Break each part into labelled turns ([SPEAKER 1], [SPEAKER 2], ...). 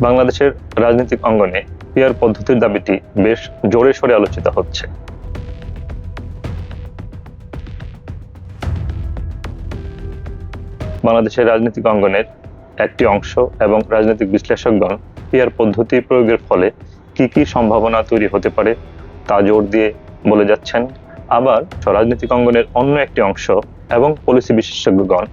[SPEAKER 1] বাংলাদেশের রাজনৈতিক অঙ্গনে পিয়ার পদ্ধতির দাবিটি বেশ জোরে সোরে আলোচিত হচ্ছে। বাংলাদেশের রাজনৈতিক অঙ্গনের একটি অংশ এবং রাজনৈতিক বিশ্লেষকগণ পিয়ার পদ্ধতি প্রয়োগের ফলে কি কি সম্ভাবনা তৈরি হতে পারে তা জোর দিয়ে বলে যাচ্ছেন। আবার রাজনৈতিক অঙ্গনের অন্য একটি অংশ এবং পলিসি বিশেষজ্ঞগণ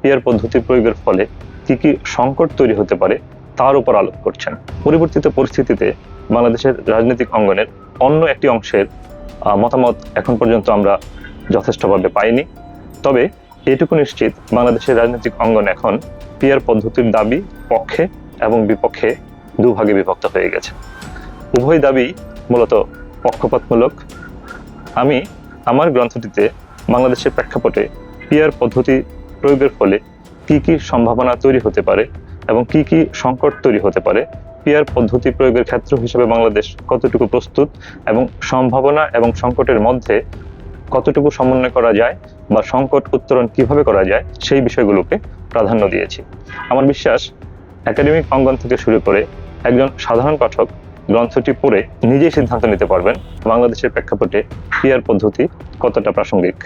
[SPEAKER 1] পিয়ার পদ্ধতি প্রয়োগের ফলে কি কি সংকট তৈরি হতে পারে তার উপর আলোক করছেন। পরিবর্তিত পরিস্থিতিতে বাংলাদেশের রাজনৈতিক অঙ্গনের অন্য একটি অংশের মতামত এখন পর্যন্ত আমরা যথেষ্টভাবে পাইনি। তবে এটুকু নিশ্চিত, বাংলাদেশের রাজনৈতিক অঙ্গন এখন পিয়ার পদ্ধতির দাবি পক্ষে এবং বিপক্ষে দুভাগে বিভক্ত হয়ে গেছে। উভয় দাবি মূলত পক্ষপাতমূলক। আমি আমার গ্রন্থটিতে বাংলাদেশের প্রেক্ষাপটে পিয়ার পদ্ধতি প্রয়োগের ফলে কি কি সম্ভাবনা তৈরি হতে পারে এবং কি কি সংকট তৈরি হতে পারে, পিয়ার পদ্ধতি প্রয়োগের ক্ষেত্র হিসেবে বাংলাদেশ কতটুকু প্রস্তুত এবং সম্ভাবনা এবং সংকটের মধ্যে কতটুকু সমন্বয় করা যায় বা সংকট উত্তরণ কীভাবে করা যায়, সেই বিষয়গুলোকে প্রাধান্য দিয়েছি। আমার বিশ্বাস, একাডেমিক অঙ্গন থেকে শুরু করে একজন সাধারণ পাঠক গ্রন্থটি পড়ে নিজেই সিদ্ধান্ত নিতে পারবেন বাংলাদেশের প্রেক্ষাপটে পিয়ার পদ্ধতি কতটা প্রাসঙ্গিক।